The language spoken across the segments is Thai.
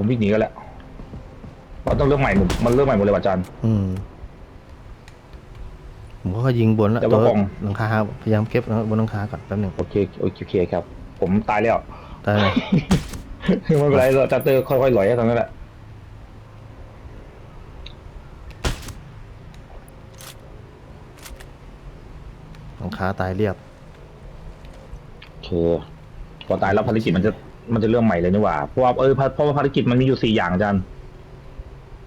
ผมวิ่งหนีกันแล้วเราต้องเริ่มใหม่หมดมันเริ่มใหม่หมดเลยว่ะอาจารย์ อืม ผมก็ยิงบนแล้วแต่ตัว่าวกล่อง หลังคาพยายามเก็บบนหลังคาก่อนแป๊บหนึงโอเคโอเคโอเคครับ ผมตายแล้ว ตายเลยไม่เป็นไรเราจะเตอร์ค่อยๆหลอยให้ตรงนั้นแหละหลังคาตายเรียบโอเคพอตายแล้วภารกิจมันจะ มันจะเริ่มใหม่เลยนี่หว่าเพราะว่าเออเพราะว่าภารกิจมันมีอยู่สี่อย่างอาจารย์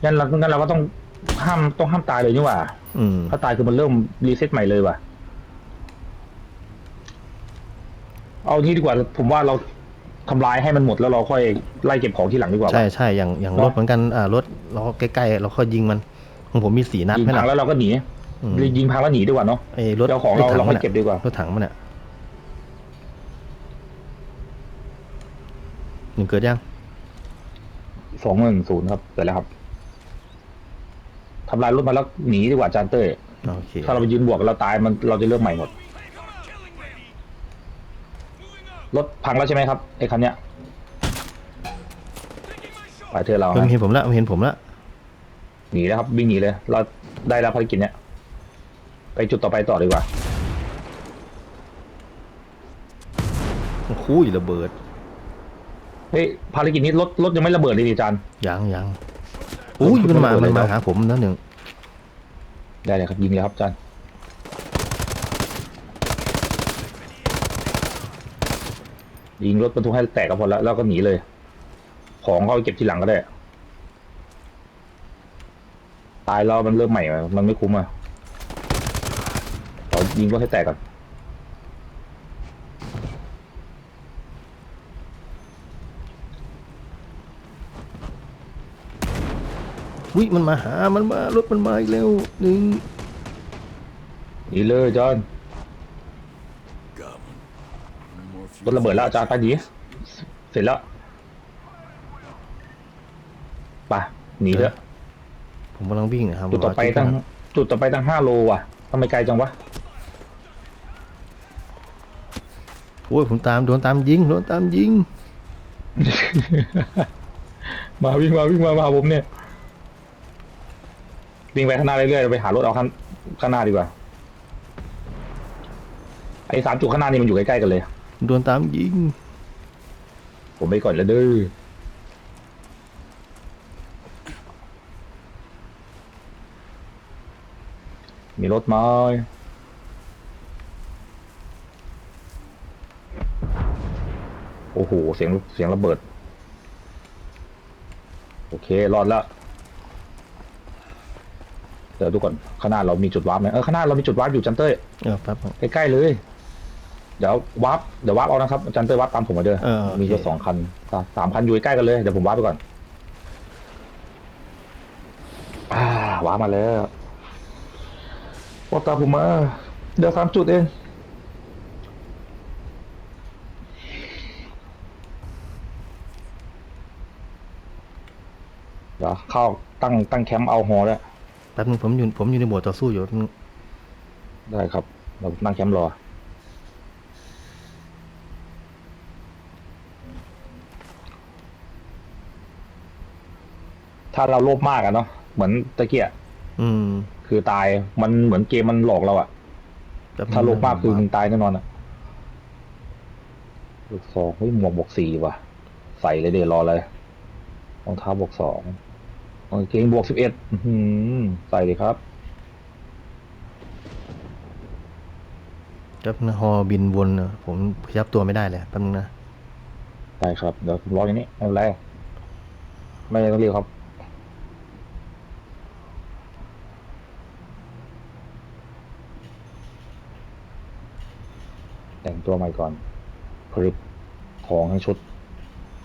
งั้นเรางั้นเราก็ต้องห้ามต้องห้ามตายเลยนี่หว่า อืม ถ้าตายคือมันเริ่มรีเซ็ตใหม่เลยว่ะ เอาที่ดีกว่า ผมว่าเราทำลายให้มันหมดแล้วเราค่อยไล่เก็บของที่หลังดีกว่าใช่ใช่อย่างอย่างเนอะรถเหมือนกันอ่ารถเราใกล้ๆเราก็ยิงมันของผมมีสีนัดยิงไหมพังล่ะแล้วเราก็หนีอืมยิงพังแล้วหนีดีกว่าเนาะไอ้รถเจ้าของเราถัเรามัค่อยนเก็บดีกว่า รถถังมันเนี่ยหนึ่ งเกิดยังสองหนึ่งศูนย์ครับเสร็จแล้วครับทำลายรถมาแล้วหนีดีกว่าอาจารย์เต้ยโอเคถ้าเราไปยืนบวกเราตายมันเราจะเริ่มใหม่หมด รถพังแล้วใช่ไหมครับไอ้คันเนี้ยไปเธอะเรามันฮะเห็นผมแล้วมันเห็นผมแล้วหนีแล้วครับวิ่งหนีเลย เราได้แล้วภารกิจเนี้ยไปจุดต่อไปต่อดีกว่าโอ้โหระเบิด เฮ้ยภารกิจนี้รถรถยังไม่ระเบิดเลยดิอาจารย์ยังยังอุ้ยมันมาระเบิดมันเลยมาเหรอหาผมแล้วหนึ่งได้เลยครับยิงเลยครับอาจารย์ยิงรถบรรทุกให้แตกก็พอแล้วแล้วก็หนีเลย ของเขาเก็บทีหลังก็ได้ ตายแล้วมันเริ่มใหม่อะมันไม่คุ้มอะเรายิงรถให้แตกก่อน อุ้ยมันมาหา มันมารถมันมาอีกแล้วหนึ่งหนีเลยอาจารย์รถระเบิดแล้วอาจารย์ไปหนีเสร็จแล้วไปหนีเถอะผมกำลังวิ่งนะครับจุดต่อไปตั้งจุดต่อไปตั้งห้าโลว่ะทำไมไกลจังวะโอ้ยผมตามโดนตามยิงโดนตามยิง มาวิ่งมาวิ่งมามาหาผมเนี่ย วิ่งไปข้างหน้าเรื่อยๆไปหารถเอาข้างข้างหน้าดีกว่า ไอ้สามจุดข้างหน้านี่มันอยู่ใกล้ๆกันเลย โดนตามยิง ผมไปก่อนแล้วเด้อมีรถไหมโอ้โห เสียงเสียงระเบิด โอเค รอดแล้ว เดี๋ยวดูก่อนข้างหน้าเรามีจุดวาร์ปไหมเออข้างหน้าเรามีจุดวาร์ปอยู่จันเต้ยเออแป๊บนึง ใกล้ๆเลย เดี๋ยววาร์ปเดี๋ยววาร์ปเอานะครับอาจารย์เต้ยวาร์ปตามผมมาเด้อเออโอเค มีรถสองคันสามสามคันอยู่ใกล้ๆกันเลยเดี๋ยวผมวาร์ปไปก่อนอ่าวาร์ปมาแล้ววาร์ปตามผมมาเดี๋ยวสามจุดเองเดี๋ยวเข้าตั้งตั้งแคมป์เอาฮอแล้ว แป๊บนึงผมอยู่ผมอยู่ในโหมดต่อสู้อยู่แป๊บนึงได้ครับ เราตั้งแคมป์รอ ถ้าเราโลภมากอะเนาะเหมือนตะเกียอืมคือตายมันเหมือนเกมมันหลอกเราอะแป๊บนึงถ้าโลภมากคือมึงตายแน่นอนอะลูกสองเฮ้ยหมวกบวกสี่ว่ะ ใส่เลยเดี๋ยวรอเลยรองเท้าบวกสอง กางเกงบวกสิบเอ็ดใส่เลยครับแป๊บนึงฮอบินวนอะผมขยับตัวไม่ได้เลยแป๊บนึงนะได้ครับ เดี๋ยวผมรออย่างนี้ไม่เป็นไรไม่ต้องเรียกครับแต่งตัวใหม่ก่อนผลิตของทั้งชุด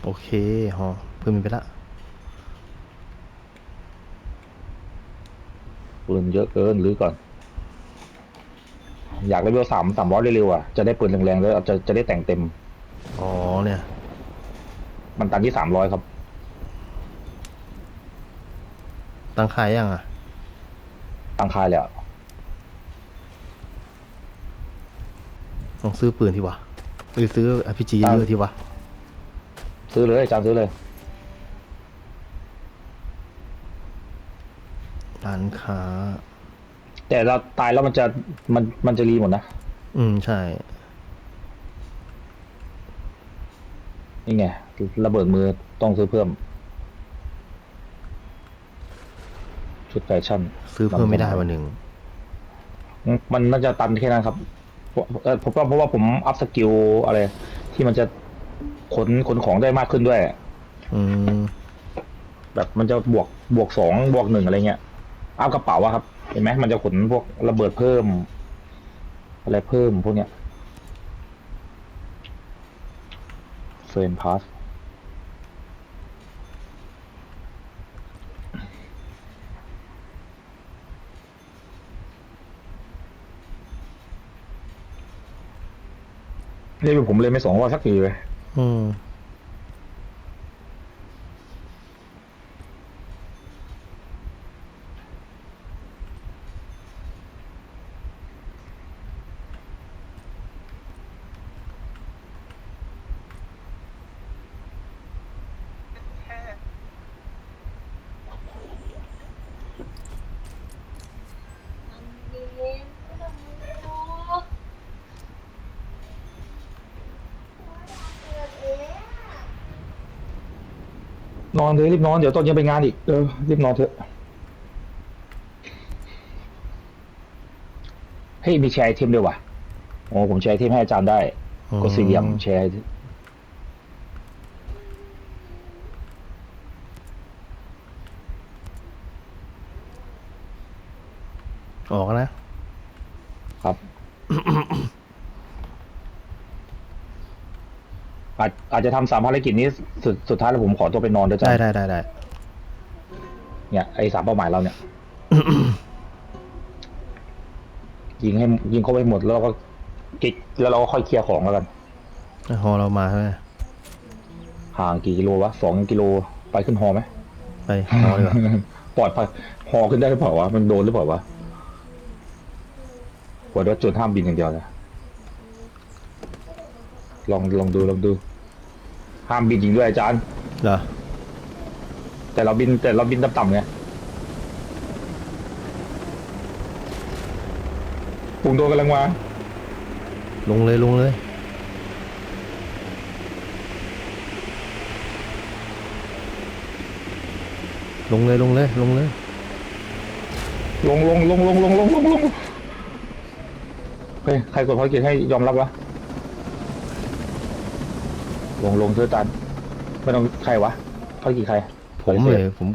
โอเคฮอเพิ่มไปละ ปืนเยอะเกินหรือก่อน อยากเลเวลสามสามร้อยเร็วๆอะจะได้ปืนแรงๆแล้วจะจะได้แต่งเต็ม อ๋อเนี่ย มันตันที่สามร้อยครับ ตั้งค่ายยังอะ ตั้งค่ายแล้วต้องซื้อปืนที่วะหรือซื้อ RPG ตั้งเยอะที่วะ ซื้อเลยอาจารย์ซื้อเลยานค้า แต่เราตายแล้วมันจะมันมันจะรีหมดนะ อืมใช่ นี่ไงระเบิดมือต้องซื้อเพิ่ม ชุดแฟชั่น ซื้อเพิ่มไม่ได้วันหนึ่ง มันน่าจะตันแค่นั้นครับเพราะเอ่อผมก็เพราะว่าผมอัพสกิลอะไร ที่มันจะขนขนของได้มากขึ้นด้วย อืมแบบมันจะบวกบวกสองบวกหนึ่งอะไรเงี้ย อัพกระเป๋าอะครับ เห็นไหมมันจะขนพวกระเบิดเพิ่ม อะไรเพิ่มพวกเนี้ยเฟรนพาสนี่ผมเลยไม่สองว่าสักทีเลย อืม นอนเลยรีบนอนเดี๋ยวตอนเย็นไปงานอีกเออรีบนอนเถอะเฮ้ยมีแชร์ไอเทมด้วยว่ะโอ้ผมแชร์ไอเทมให้อาจารย์ได้อืมกดสี่เหลี่ยมแชร์ออกนะครับ อาจอาจจะทำสามภารกิจนี้สุดสุดท้ายแล้วผมขอตัวไปนอนด้วยจ้ะได้ได้ได้ได้เนี่ยไอ้สามเป้าหมายเราเนี่ย ยิงให้ยิงเข้าไปหมดแล้วเราก็กิกแล้วเราก็ค่อยเคลียร์ของแล้วกันฮอเรามาใช่ไหมห่างกี่กิโลวะสองกิโลไปขึ้นฮอไหมไปฮอดีกว่าปลอดภัยฮอขึ้นได้หรือเปล่าวะมันโดนหรือเปล่าวะกดว่าจุดห้ามบินอย่างเดียวนะลองลองดูลองดู ห้ามบินจริงด้วยอาจารย์ เหรอ แต่เราบินแต่เราบินต่ำๆไงปุ่งโดนกำลังมาลงเลยลงเลย ลงเลยลงเลยลงเลย ลงลงลงลงลงลงลงลงเฮ้ยใครกดภารกิจให้ยอมรับวะ ลงลงเธอตันไม่ต้องใครวะภารกิจใครผมเลยผม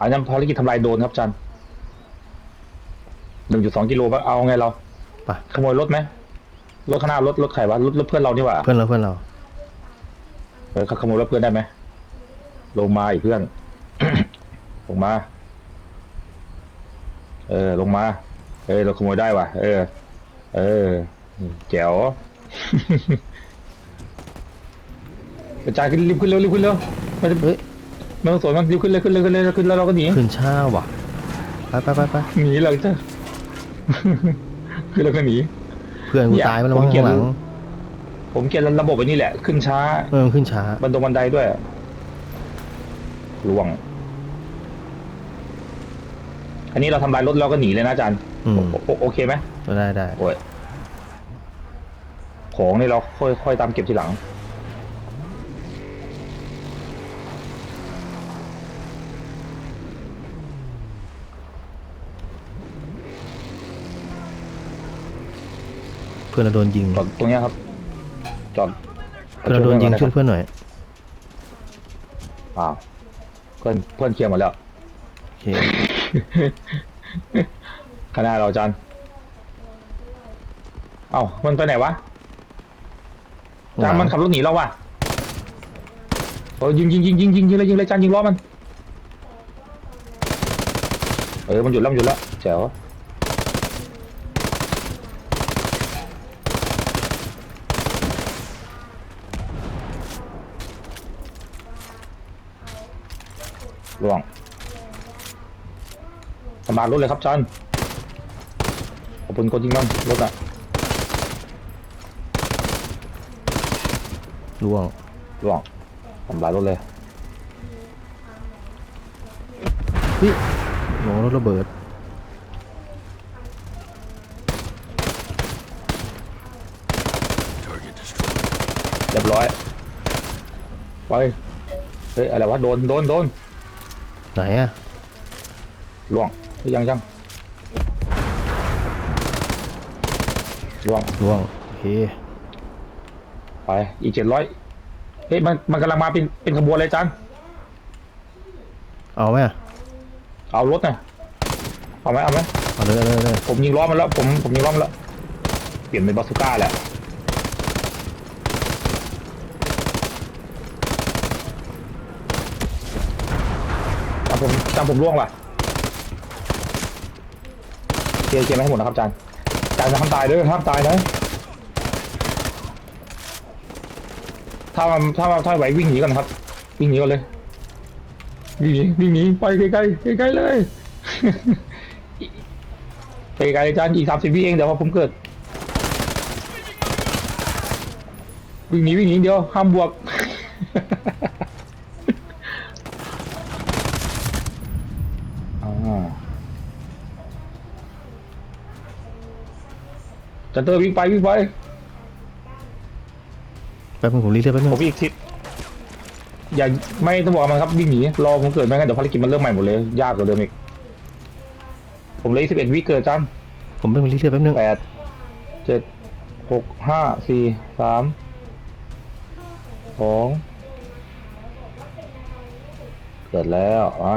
อันนั้นภารกิจทำลายโดรนครับอาจันหนึ่งจุดสองกิโลปะเอาไงเราไปขโมยรถไหมรถข้างหน้ารถรถใครวะรถรถเพื่อนเรานี่หว่าเพื่อนเราเพื่อนเราเออเขาขโมยรถเพื่อนได้ไหมลงมาอีกเพื่อน ลงมา เออ ลงมา เออเราขโมยได้ว่ะ เออ เออแจ๋ว อาจารย์ขึ้นรีบขึ้นเร็วรีบขึ้นเร็วไม่ต้องเฮ้ยไม่ต้องสนมันรีบขึ้นเลยขึ้นเลยขึ้นเลยขึ้นแล้วเราก็หนีขึ้นช้าว่ะไปไปไปไปหนีเราจ้ะขึ้นแล้วก็หนีเพื่อนกูเนี่ยตายไปแล้วผมมั้งเกลียข้าดงหลัง ผมเกลียดระบบอันนี้แหละ ขึ้นช้าเออมันขึ้นช้าบันตรงบันไดด้วยล่วง อันนี้เราทำลายรถเราก็หนีเลยนะอาจารย์อืมโอโอโอเคไหมได้ได้โอ้ย ของนี่เราค่อยค่อยตามเก็บทีหลัง เพื่อนเราโดนยิง จอดตรงเนี้ยครับ จอดเพื่อนเราโดนยิงช่วยเพื่อนหน่อย อ้าวเพื่อนเพื่อนเคลียร์หมดแล้ว โอเค ข้างหน้าเราอาจารย์เอ้า มันไปไหนวะอา จารย์มันขับรถหนีเราว่ะโอ้ยยิงยิงยิงยิงยิงยิงเลยยิงเลยอาจารย์ยิงล้อมัน เออมันหยุดแล้วมันหยุดแล้วแจ๋วล่วงสมาร์ทรถเลยครับอาจารย์ขอบคุณคนยิงมันรถอะ ล่วงล่วงทำลายรถเลยฮ้ยโหรถระเบิด เรียบร้อย ไป เฮ้ย อะไรวะ โดน โดน โดน ไหนอะล่วงเฮ้ยยังยังล่วงล่วงโอเค ไปอีกเจ็ดร้อยเฮ้ยมันมันกำลังมาเป็นเป็นขบวนเลยจันเอาไหมอะเอารถหน่อยเอาไหมเอาไหมเอาเลยเอาเลยเอาเลยผมยิงล้อมันแล้วผมผมยิงล้อมันแล้วเปลี่ยนเป็นบาซูก้าแหละจำผมจำผมร่วงว่ะเคลียร์เคลียร์ไม่ให้หมดนะครับอาจารย์อาจารย์จะห้ามตายเด้วยห้ามตายนะ ถ้ามันถ้ามันถ้าไหววิ่งหนีก่อนครับ วิ่งหนีก่อนเลยวิ่งหนีวิ่งหนีไปไกลๆไกลๆเลยไปไกลๆอาจารย์อีกสามสิบวิเองเดี๋ยวพอผมเกิด วิ่งหนีวิ่งหนีเดียวห้ามบวกอ่าจันเตอร์วิ่งไปวิ่งไปแป๊บนึงผมรีเซ็ตแป๊บนึงผมอีกทิศอย่าไม่ต้องบอกมันครับวิ่งหนีรอผมเกิดไม่งั้นเดี๋ยวภารกิจมันเริ่มใหม่หมดเลยยากกว่าเดิมอีกผมเลยสิบเอ็ดวิเกิดจันผมเป็นรีเซ็ตแป๊บนึงแปดเจ็ดหกห้าสี่สามสองเกิดแล้วอะ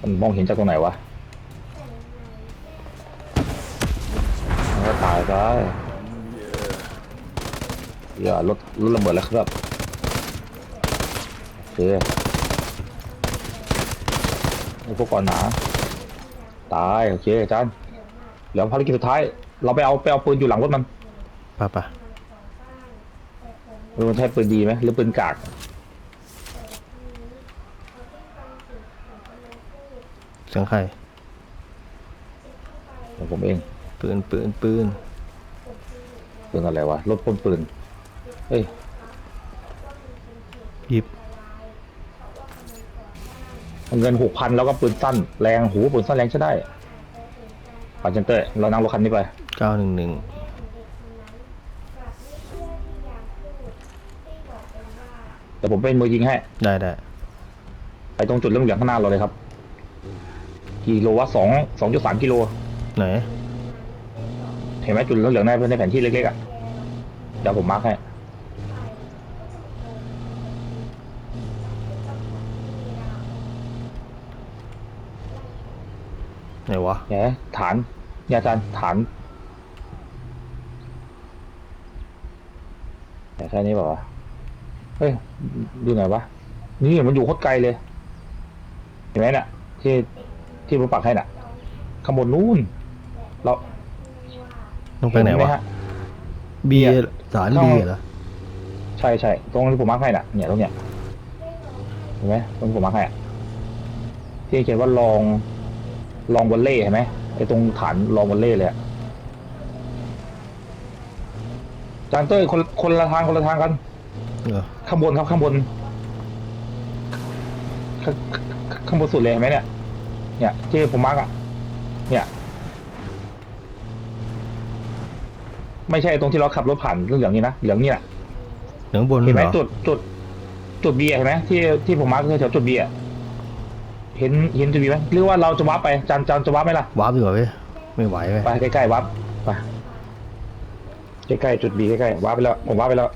มันมองเห็นจากตรงไหนวะมันก็ตายไปอย่ารถรถระเบิดแล้วครับโอเคอุปกรณ์หนาตายโอเคอาจารย์เหลือภารกิจสุดท้าย เราไปเอาไปเอาปืนอยู่หลังรถมันป่ะป่ะไม่รู้มันใช่ปืนดีไหมหรือปืนกาก เสียงใครของผมเองปืนปืนปืนปืนอะไรวะรถพ่นปืนเฮ้ยหยิบเงินหกพันแล้วก็ปืนสั้นแรงหูปืนสั้นแรงใช้ได้ปาเจนเตอร์เรานั่งรถคันนี้ไปเก้าหนึ่งหนึ่งเดี๋ยวผมเป็นมือยิงให้ ได้ได้ไปตรงจุดเหลืองๆข้างหน้าเราเลยครับ กิโลวะสองสองจุดสามกิโล ไหน เห็นไหมจุดเหลืองๆในในแผนที่เล็กๆอะ เดี๋ยวผมมาร์คให้ไหนวะเนี่ยฐานเนี่ยอาจารย์ฐานแต่แค่นี้เปล่าวะเฮ้ยดูไหนวะ นี่มันอยู่โคตรไกลเลย เห็นไหมน่ะที่ ที่ผมปักให้น่ะข้างบนนู้นเราต้องไปไหนเมวะฮะบีเนี่ยสารเข้าบีเหรอ ใช่ใช่ตรงที่ผมมาร์คให้น่ะ เนี่ยตรงเนี้ยเห็นไหมตรงที่ผมมาร์คให้อะที่เขียนว่าลองลองวอลเล่เห็นไหมไอ้ตรงฐานลองวอลเล่เลยอะจานเต้ยคนคนละทางคนละทางกันเหรอข้างบนครับข้างบนข้างข้างบนสุดเลยเห็นไหมเนี่ย เนี่ยที่ผมมาร์กอะเนี่ย ไม่ใช่ตรงที่เราขับรถผ่านเรื่องเหลืองนี้นะเหลืองนี่แหละเหนืองบนเห็นไหมเหรอจุดจุดจุดบีเห็นไหมที่ที่ผมมาร์กคือแถวจุดบีอะเห็นเห็นจุดบีไหมหรือว่าเราจะวับไปจานจานจะวับไหมล่ะวาร์ปดีกว่าเว้ยไม่ไหวเว้ยไปใกล้ๆวับไปใกล้ๆจุดบีใกล้ๆวับไปแล้วผมวับไปแล้ว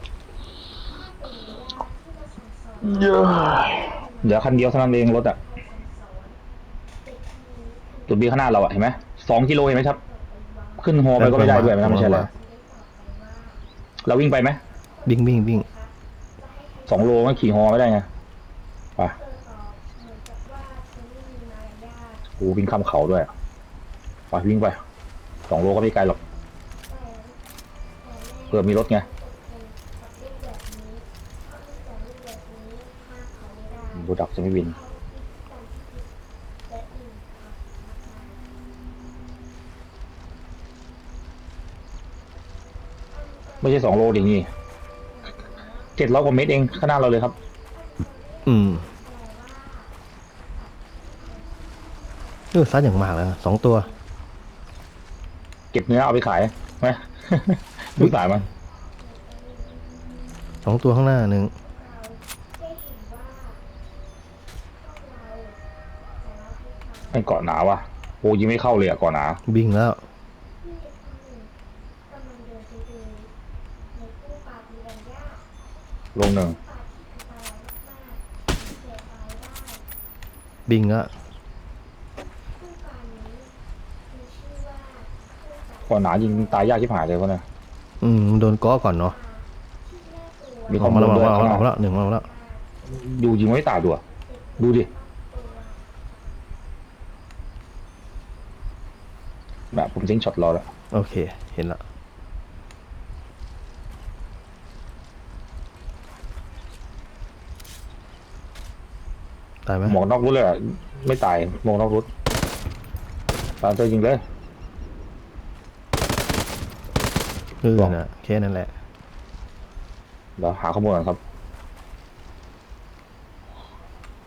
เยอะ เดี๋ยวคันเดียวเท่านั้นเองรถอะ จุดบีข้างหน้าเราอะเห็นไหมสองกิโลเห็นไหมครับ ขึ้นฮอไปก็ไม่ได้ด้วยนะไม่ใช่เลยเราวิ่งไปไหมวิ่งวิ่งวิ่งสองโลก็ขี่ฮอไม่ได้ไงไปโอ้วิ่งข้ามเขาด้วยไปวิ่งไปสองโลก็ไม่ไกลหรอกเพื่อมีรถไงบูดักจะไม่บิน ไม่ใช่สองโลดินี่เจ็ดร้อยกว่าเมตรเองข้างหน้าเราเลยครับ อืมเออซัดอย่างมากแล้วสองตัว เก็บเนื้อเอาไปขายไหมดูสายมันสองตัวข้างหน้าหนึ่งไม่เกาะหนาว่ะโอ้ยิงไม่เข้าเลยอะเกาะหนาวิ่งแล้ว ลงหนึ่งวิ่งแล้วเกาะหนายิงตายยากชิบหายเลยพวกเนี้ยอืมมันโดนก้อก่อนเนาะมีอข้ออกมูมาลแล้วด้วยออกมาข้างแล้วออกมาหน้าแล้วหนึ่งมาแล้ว ดูยิงไม่ตายดูอะดูดิ แบบผมทิ้งช็อตรอแล้ว โอเค เห็นละ ตายไหมหมวกนอกรุดเลยอะไม่ตายหมวกนอกรุดตามเจอยิงเลย เออนะแค่นั้นแหละ เดี๋ยวหาข้อมูลก่อนครับ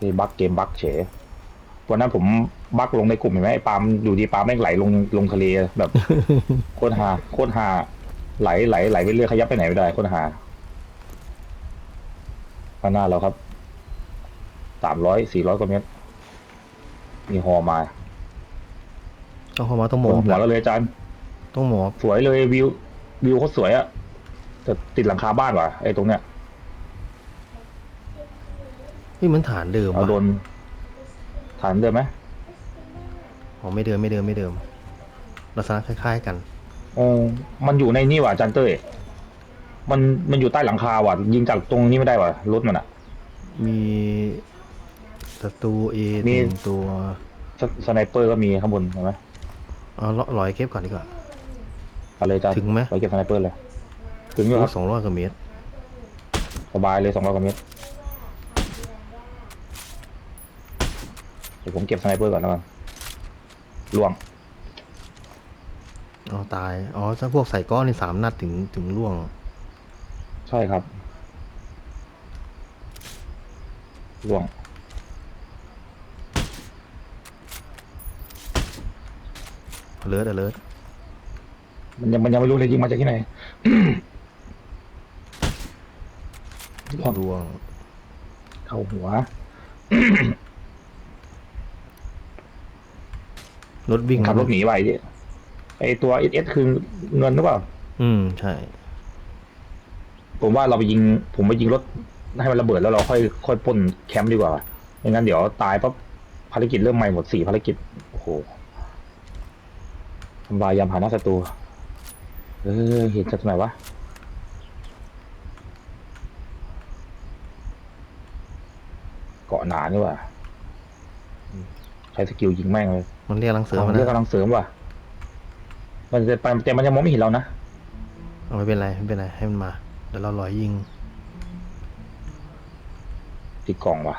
นี่บั๊กเกมบั๊กเฉยวันนั้นผมบั๊กลงในกลุ่มเห็นไหมไอ้ปาล์มอยู่ดีปาล์มแม่งไหลลงลงทะเลแบบ โคตรฮาโคตรฮาไหลไหลไหลไปเรื่อยขยับไปไหนไม่ได้โคตรฮาข้างหน้าเราครับ สามร้อยสี่ร้อยกว่าเมตร มีฮอมาต้องเข้ามาต้องหมบอนบหัวเราเลยอาจารย์ต้องหมอบสวยเลยวิว วิวเขาสวยอะแต่ติดหลังคาบ้านว่ะไอ้ตรงเนี้ยเฮ้ยเหมันฐานเดิมเราวะโดนฐานเดิมไหมอ๋อไม่เดิมไม่เดิมไม่เดิมลักษณะคล้าย ๆ กันอ๋อมันอยู่ในนี่ว่ะอาจารย์เต้ยมันมันอยู่ใต้หลังคาว่ะ ยิงจากตรงนี้ไม่ได้ว่ะรถมันอะมี ศัตรูเอมี หนึ่งตัวสสไนเปอร์ก็มีข้างบนเห็นไหมเอาลลอยเก็บก่อนดีกว่า เอาเลยอาจารย์ถึงไหม ไปเก็บสไนเปอร์เลย ถึงอยู่ครับ สองร้อยกว่าเมตรสบายเลยสองร้อยกว่าเมตรเดี๋ยวผมเก็บสไนเปอร์ก่อนแล้วกันล่วงเอาตายอ๋อถ้าพวกใส่ก้อนนี่สามนัดถึงถึงล่วงใช่ครับล่วง เลิศเลิศมันยังมันยังไม่รู้เลยยิงมาจากที่ไหนล่วงล่วงเข้าหัว รถวิ่งขับรถหนีไปดิไอตัวเอสเอสคือเงินหรือเปล่า อืม ใช่ ผมว่าเราไปยิง ผมไปยิงรถให้มันระเบิดแล้วเราค่อยค่อยปล้นแคมป์ดีกว่าไม่งั้นเดี๋ยวตายปั๊บภารกิจเริ่มใหม่หมดสี่ภารกิจ โอ้โห ทำลายยามหาหน้าศัตรูเออเห็นจากตรงไหนวะเกาะหนานี่ว่ะอืมใช้สกิลยิงแม่งเลยมันเรียกลังเสริมเอามาเรื่องนะกำลังเสริมว่ะ มันจะไปแต่มันยังมองไม่เห็นเรานะเอาไม่เป็นไรไม่เป็นไรให้มันมาเดี๋ยวเราลอยยิงติดกล่องว่ะ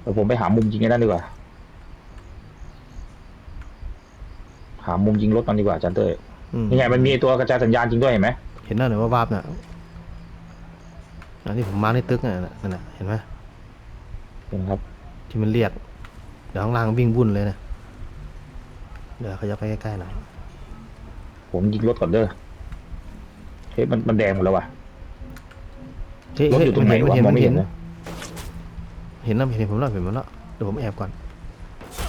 เดี๋ยวผมไปหามุมยิงกันได้ดีกว่า หามุมยิงรถมันดีกว่าอาจันเต้ยอืมนี่ไงมันมีตัวกระจายสัญญาณจริงด้วยเห็นไหมเห็นหน้าหน่อยว่าวาบน่ะอันที่ผมมาในตึกน่ะนั่นน่ะเห็นไหมเห็นครับที่มันเรียกเดี๋ยวข้างล่างวิ่งวุ่นเลยนะเดี๋ยวขยับไปใกล้ๆหน่อยผมยิงรถก่อนเด้อเฮ้ยมันมันแดงหมดแล้วว่ะเฮ้ยรถเฮ้ยอยู่ตรมังนไหนเห็นมันวะเห็นมองมันไม่เห็เห็นนนะเห็นนะเห็นผมแล้วเห็นผมแล้วเดี๋ยวผมแอบก่อน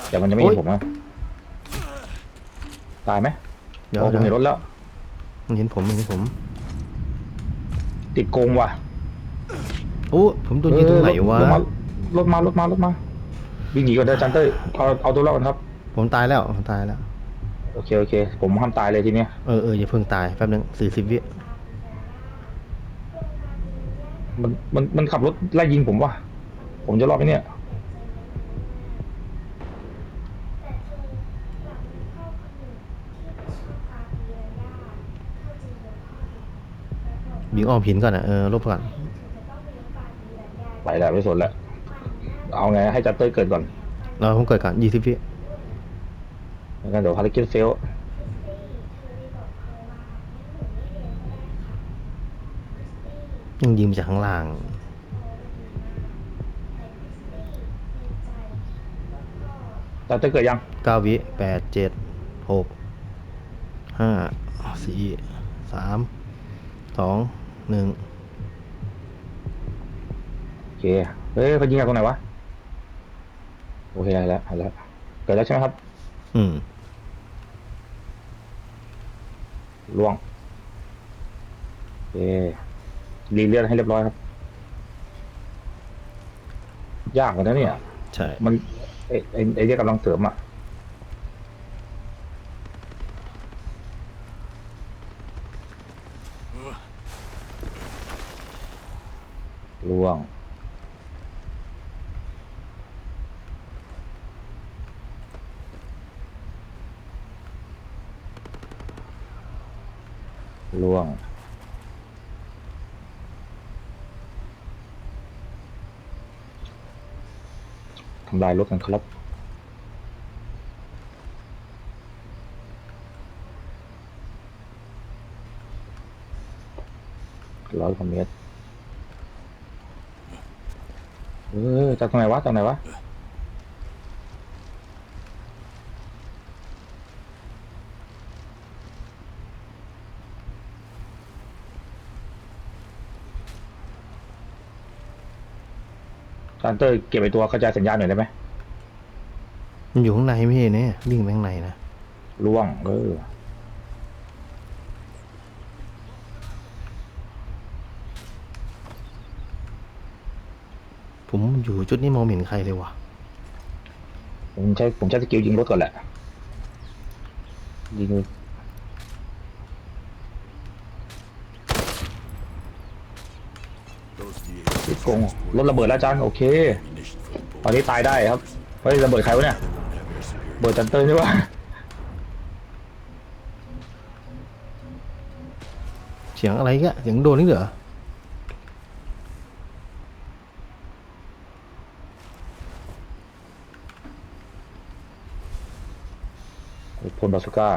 แต่มันจะไม่เห็นผมนะ ตายไหมเดี๋ยวโอ้ผมเดี๋เห็ยนวรถแล้ว มันเห็นผมมันเห็นผมติดกรงว่ะโอ้ผมโดนยิงตรงไหนวะเออรถมารถมารถมารถมา วิ่งหนีก่อนเด้ออาจันเต้ยเอาเอาตัวรอดก่อนครับ ผมตายแล้วผมตายแล้ว โอเคโอเค ผมห้ามตายเลยทีเนี้ย เออเอออย่าเพิ่งตายแป๊บนึงสี่สิบวิมันมันมันขับรถไล่ยิงผมว่ะ ผมจะรอดไหมเนี่ย ยิงอ้อมหินก่อนนะเออลบก่อนไปแล้วไม่สนแล้วเอาไงให้จัตเตอร์เกิดก่อนเราผมเกิดก่อนยี่สิบวิไม่งั้นเดี๋ยวภารกิจเฟลยังยิงมาจากข้างล่างแต่จะเกิดยังเก้าวิแปดเจ็ดหกห้าสี่สามสอง หนึ่งโอเคเฮ้ยเขายิงจากตรงไหนวะ โอเคได้แล้วได้แล้ว เกิดแล้วใช่ไหมครับ อืมล่วงโอเครีเลือดให้เรียบร้อยครับ ยากเหมือนกันนะเนี่ย ใช่ มันไอ้ไอ้ไอ้เรียกกำลังเสริมอะ ล่วง ล่วง ทำลายรถกันครับร้อยกว่าเมตร เออจากตรงไหนวะจากไหนวะการเตอร์เก็บไอตัวกระจายสัญญาณหน่อยได้ไหมมันอยู่ข้างในไม่ใช่เนี่ยวิ่งไปข้างในนะล่วงเออ ผม อยู่จุดนี้มองไม่เห็นใครเลยวะผมใช้ผมใช้สกิลยิงรถก่อนแหละยิงยิงกงรถระเบิดแล้วจันโอเค ตอนนี้ตายได้ครับเฮ้ยระเบิดใครวะเนี่ยระเบิดจันเตอร์นี่วะเสียงอะไรกะเสียงโดนนี่เหรอ พลบาสุก้า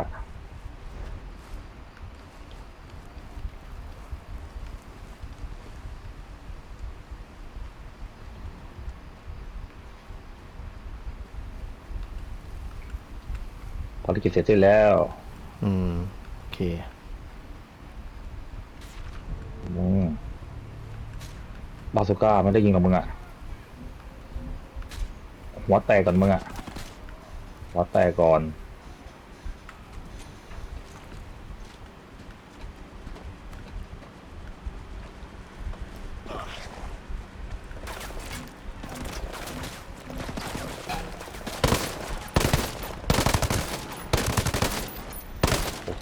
ภารกิจเสร็จสิ้นแล้ว อืม โอเค อืมบาสุก้ามันได้ยิงกับมึงอะหัวแตกก่อนมึงอะหัวแตกก่อน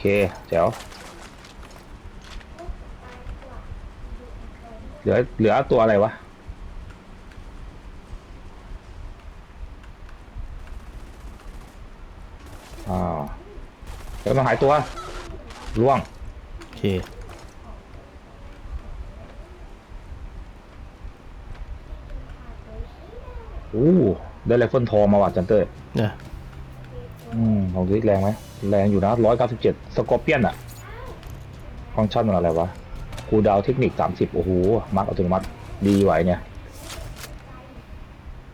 เคเจ๋วเหลือเหลือตัวอะไรวะอ้าวเดี๋ยวมาหายตัวล่วง โอเค อู้ได้ไรเฟิลทองมาว่ะจันเตอร์เนี่ยอืมของดิแรงไหม แรงอยู่นะร้อยเก้าสิบเจ็ดสกอร์เปียนอะฟังก์ชันมันอะไรวะคูลดาวน์เทคนิคสามสิบโอ้โห มาร์กอัตโนมัติ ดีไหวเนี่ย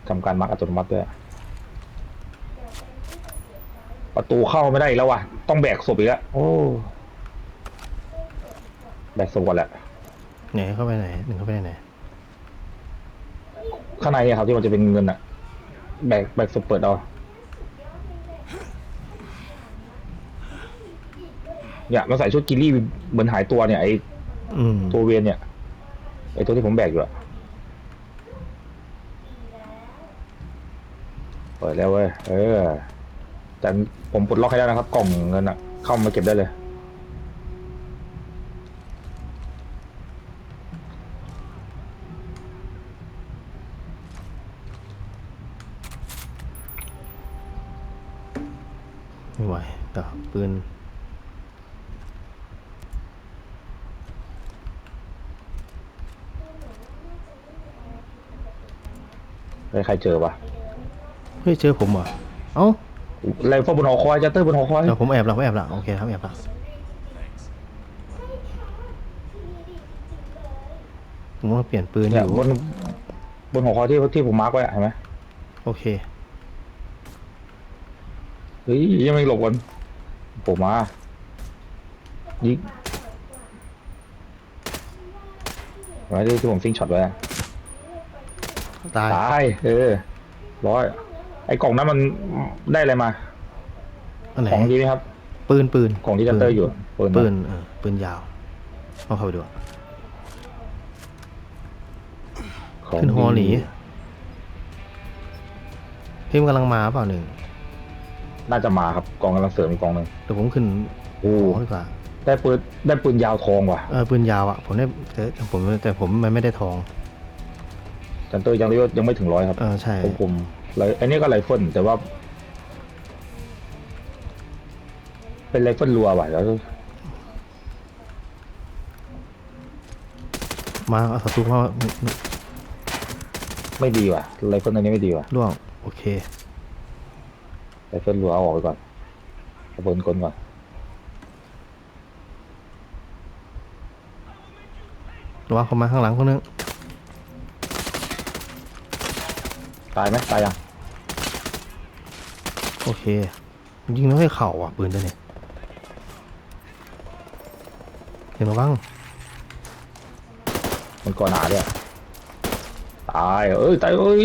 ทำการมาร์กอัตโนมัติด้วย ประตูเข้าไม่ได้อีกแล้ววะต้องแบกศพอีกแล้วโอ้แบกศพก่อนแหละไหนเข้าไปไหนหนึ่งเข้าไปไหนข้างในเนี่ยครับที่มันจะเป็นเงินอะแบกแบกศพเปิดเอา เนี่ยมันใส่ชุดกิลลี่เหมือนหายตัวเนี่ยไออืมตัวเวียนเนี่ยไอตัวที่ผมแบกอยู่อะเปิดแล้วเว้ยเออแต่ผมปลดล็อกให้แล้วนะครับ กล่องเงินอะเข้ามาเก็บได้เลย ไม่ไหวกับปืน ไม่ใครเจอปะเฮ้ยเจอผมเหรอเอ้าไรฟบนหอคอยจะเตอร์บนหอคอยเดี๋ยวผมแอบหลังผมแอบหลังโอเคครับแอบหลังผมว่าเปลี่ยนปืนอเนี่ยยู่บนบนหัวข้อที่ที่ผมมาร์กไว้อะเห็นไหมโอเคเฮ้ยยังไม่หลบกันผมมายิงไว้ที่ที่ผมซิงช็อตไว้อะ ตาย ตายเออร้อยไอ้กล่องนั้นมันได้อะไรมา อันไหนของดีไหมครับ ปืนปืนของที่จัตเตอร์อยู่ปืนปืนเออปืนยาวเอาเข้าไปดูอะของขึ้นฮอหนีดีพิมพ์กำลังมาเปล่าหนึ่งน่าจะมาครับกล่องกำลังเสริมอีกกล่องหนึ่งเดี๋ยวผมขึ้นโอ้ของดีกว่าได้ปืนได้ปืนยาวทองว่ะเออปืนยาวอะผมได้แต่ผมแต่ผมมันไม่ได้ทอง จันเตอร์ยังเรียกว่ายังไม่ถึงร้อยครับเออใช่ ผมผมไรอันนี้ก็ไรเฟิลแต่ว่า เป็นไรเฟิลรัวว่ะแล้วมาเอาศัตรูเข้ามาไม่ดีว่ะไรเฟิลอันนี้ไม่ดีว่ะล่วง โอเค ไรเฟิลรัวเอาออกไปก่อนเอาปืนกลก่อนระวังเขามาข้างหลังคนนึง ตายไหมตายยังโอเคยิงแล้วให้เข่าอะปืนตัวนี้เห็นระวังมันก่อหนาด้วยตายเอ้ยตายเอ้ย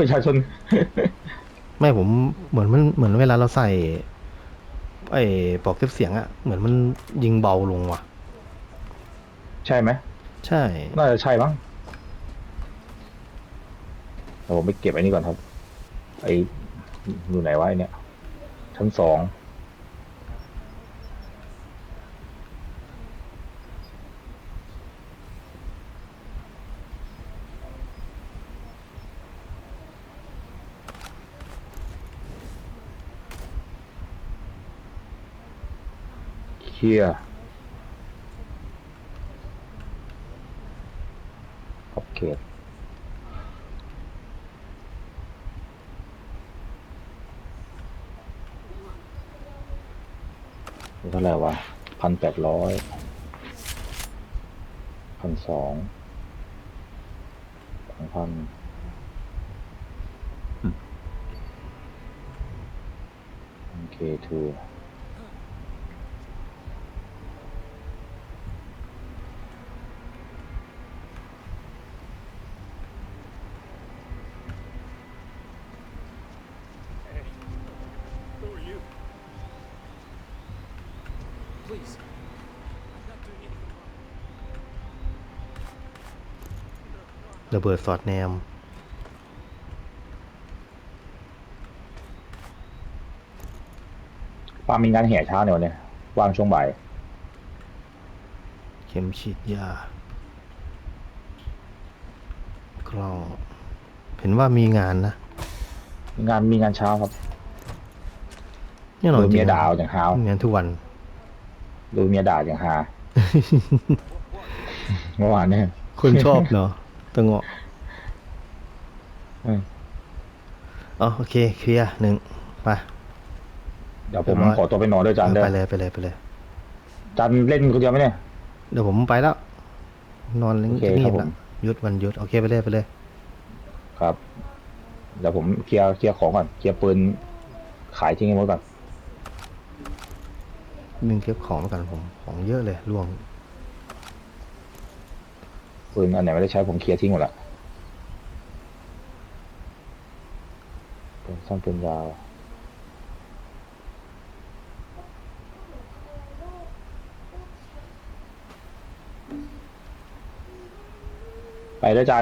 ประชาชนไม่ผมเหมือนมันเหมือนเวลาเราใส่ไอ้ปลอกเก็บเสียงอะเหมือนมันยิงเบาลงว่ะ ใช่ไหมใช่ น่าจะใช่มั้ง ผมไปเก็บไอ้นี่ก่อนครับ ไอ้อยู่ไหนวะไอ้เนี่ย ชั้นสองเคลียร์ขอเข เท่าไหร่วะพันแปดร้อยพันสองสองพันโอเคทู ระเบิดสอดแนม ปามีงานแห่เช้าเนี่ยวันนี้ว่างช่วงบ่าย เข็มฉีดยากล้องเห็นว่ามีงานนะมีงานมีงานเช้าครับเนี่ยหน่อยดูจริเมียงๆด่าเอาอย่างฮาวมีงานทุกวันดูเมียด่าอย่างฮา เมื่อวานเนี่ย คนชอบเนาะ ตะเงาะอืมอ๋อโอเคเคลียร์หนึ่งไป เดี๋ยวผมเรียบร้อย ขอตัวไปนอนด้วยจันเออเด้อไปเลยไปเลยไปเลยจันเล่นคนเดียวไหมเนี่ย เดี๋ยวผมไปแล้ว นอนเล่นโอเคเงีครัยบบๆผมละหยุดวันหยุดโอเคไปเลยไปเลย ครับ เดี๋ยวผมเคลียร์เคลียร์ของก่อนเคลียร์ปืนขายทิ้งให้หมดก่อนนึงเก็บของไว้กันผมของเยอะเลยล่วง ปืนอันไหนไม่ได้ใช้ผมเคลียร์ทิ้งหมดละปืนสั้นปืนยาวไปแล้วจ้า